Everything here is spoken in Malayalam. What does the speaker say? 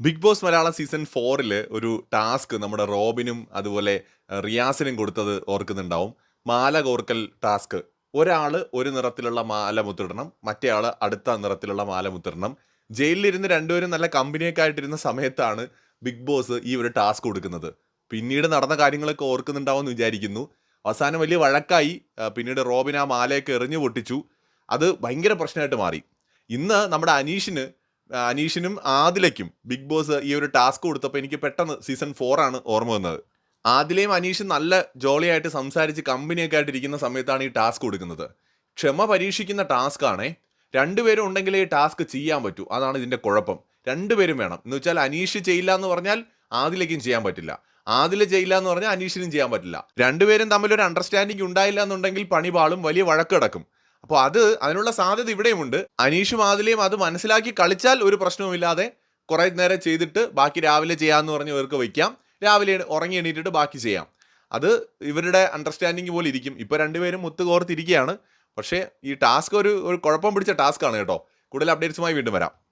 ബിഗ് ബോസ് മലയാളം സീസൺ ഫോറിൽ ഒരു ടാസ്ക് നമ്മുടെ റോബിനും അതുപോലെ റിയാസിനും കൊടുത്തത് ഓർക്കുന്നുണ്ടാവും. മാല കോർക്കൽ ടാസ്ക്. ഒരാൾ ഒരു നിറത്തിലുള്ള മാല മുത്തിടണം മറ്റേ ആൾ അടുത്ത നിറത്തിലുള്ള മാല മുത്തിടണം. ജയിലിലിരുന്ന് രണ്ടുപേരും നല്ല കമ്പനിയൊക്കെ ആയിട്ടിരുന്ന സമയത്താണ് ബിഗ് ബോസ് ഈ ഒരു ടാസ്ക് കൊടുക്കുന്നത്. പിന്നീട് നടന്ന കാര്യങ്ങളൊക്കെ ഓർക്കുന്നുണ്ടാവും എന്ന് വിചാരിക്കുന്നു. അവസാനം വലിയ വഴക്കായി പിന്നീട് റോബിൻ ആ മാലയൊക്കെ എറിഞ്ഞു പൊട്ടിച്ചു. അത് ഭയങ്കര പ്രശ്നമായിട്ട് മാറി. ഇന്ന് നമ്മുടെ അനീഷിന് അനീഷിനും ആദിലയ്ക്കും ബിഗ് ബോസ് ഈ ഒരു ടാസ്ക് കൊടുത്തപ്പോൾ എനിക്ക് പെട്ടെന്ന് സീസൺ ഫോർ ആണ് ഓർമ്മ വന്നത്. ആദിലയും അനീഷും നല്ല ജോളിയായിട്ട് സംസാരിച്ച് കമ്പനിയൊക്കെ ആയിട്ടിരിക്കുന്ന സമയത്താണ് ഈ ടാസ്ക് കൊടുക്കുന്നത്. ക്ഷമ പരീക്ഷിക്കുന്ന ടാസ്ക് ആണേ. രണ്ടുപേരും ഉണ്ടെങ്കിലേ ഈ ടാസ്ക് ചെയ്യാൻ പറ്റൂ. അതാണ് ഇതിന്റെ കുഴപ്പം. രണ്ടുപേരും വേണം. എന്ന് വെച്ചാൽ അനീഷ് ചെയ്യില്ല എന്ന് പറഞ്ഞാൽ ആദിലേക്കും ചെയ്യാൻ പറ്റില്ല. ആദില ചെയ്യില്ല എന്ന് പറഞ്ഞാൽ അനീഷിനും ചെയ്യാൻ പറ്റില്ല. രണ്ടുപേരും തമ്മിൽ ഒരു അണ്ടർസ്റ്റാൻഡിംഗ് ഉണ്ടായില്ല എന്നുണ്ടെങ്കിൽ പണിപാളും വലിയ വഴക്ക് കിടക്കും. അപ്പോൾ അത് അതിനുള്ള സാധ്യത ഇവിടെയുമുണ്ട്. അനീഷും ആദിലയും അത് മനസ്സിലാക്കി കളിച്ചാൽ ഒരു പ്രശ്നവുമില്ലാതെ കുറേ നേരം ചെയ്തിട്ട് ബാക്കി രാവിലെ ചെയ്യാമെന്ന് പറഞ്ഞ് ഇവർക്ക് വയ്ക്കാം രാവിലെ ഉറങ്ങി എണീറ്റിട്ട് ബാക്കി ചെയ്യാം. അത് ഇവരുടെ അണ്ടർസ്റ്റാൻഡിങ് പോലെ ഇരിക്കും. ഇപ്പോൾ രണ്ടുപേരും ഒത്തുകോർത്തിരിക്കുകയാണ് പക്ഷേ ഈ ടാസ്ക് ഒരു ഒരു കുഴപ്പം പിടിച്ച ടാസ്ക് ആണ് കേട്ടോ. കൂടുതൽ അപ്ഡേറ്റ്സുമായി വീണ്ടും വരാം.